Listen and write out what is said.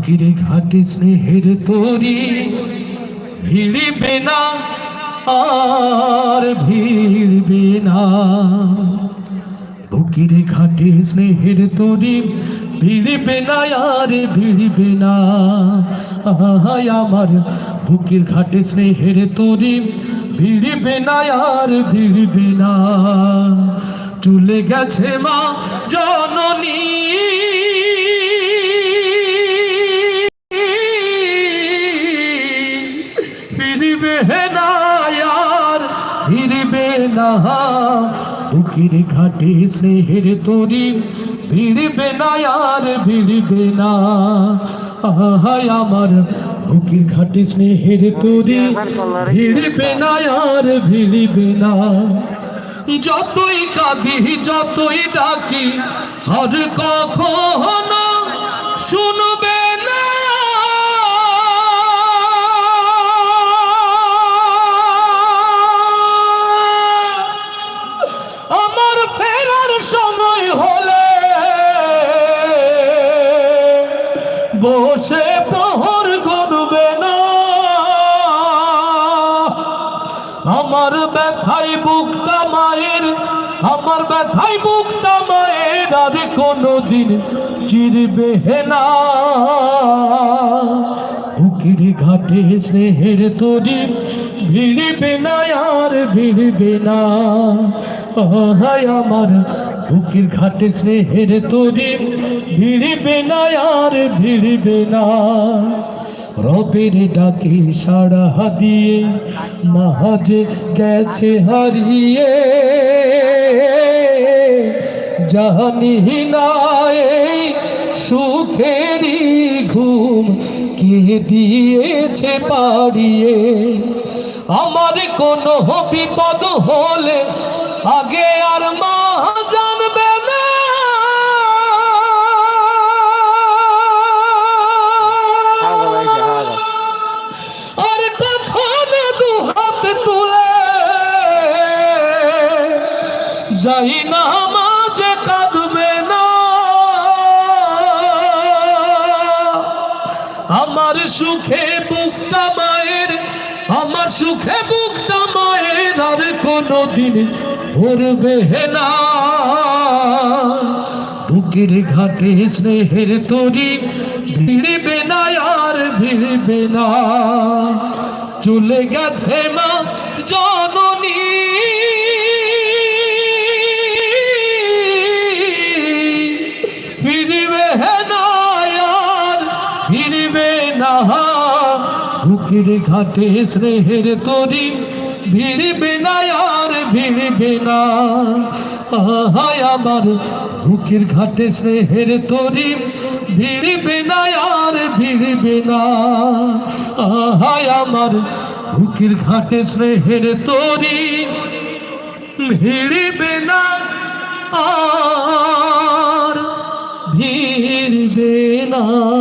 বুকের ঘাটে স্নেহের তরি ভিড়বে না, আর ভিড়বে না। বুকের ঘাটে স্নেহের তরি ভিড়বে না, আর ভিড়বে না। আহাই আমার বুকের ঘাটে স্নেহের তরি ভিড়বে না, আর ভিড়বে না। চলে গেছে মা, জননী ফিরবে না আর ফিরবে না। বুকের ঘাটে স্নেহের তরি ভিড়বে না আর ভিড়বে না। আহাই আমার বুকের ঘাটে স্নেহের তরি ভিড়বে না আর ভিড়বে না। যতই কাঁদি, যতই ডাকি, আর কখনো বসে পহর গনবে না। আমার ব্যথাই বুকটা মায়ের, আমার ব্যথাই বুকটা মায়ের আর কোনোদিন চিরবে না। বুকের ঘাটে স্নেহের তরি ভিড়বে না, আর ভিড়বে না। আমার বুকের ঘাটে স্নেহের তরি, ভিড়বে না আর ভিড়বে না। রবের ডাকে সাড়া দিয়ে মাহাজে গেছে হারিয়ে। জানি না এই সুখেরই ঘুম কে দিয়েছে পাড়িয়ে। আমার কোনো বিপদ হলে আগে আর মা যাই না মাঝে কাঁদবে না। আমার সুখে বুকটা মায়ের, আমার সুখে বুকটা মায়ের আর কোনো দিন ভরবে না। বুকের ঘাটে স্নেহের তরি ভিড়বে না আর ভিড়বে না। চলে গেছে মা ফিরবে না আর ফিরবে না। বুকের ঘাটে স্নেহের তরি ভিড়বে না আর ভিড়বে না। আহায় আমার বুকের ঘাটে স্নেহের তরি ভিড়বে না আর ভিড়বে না। আহায় আমার বুকের ঘাটে স্নেহের তরি ভিড়বে না। না।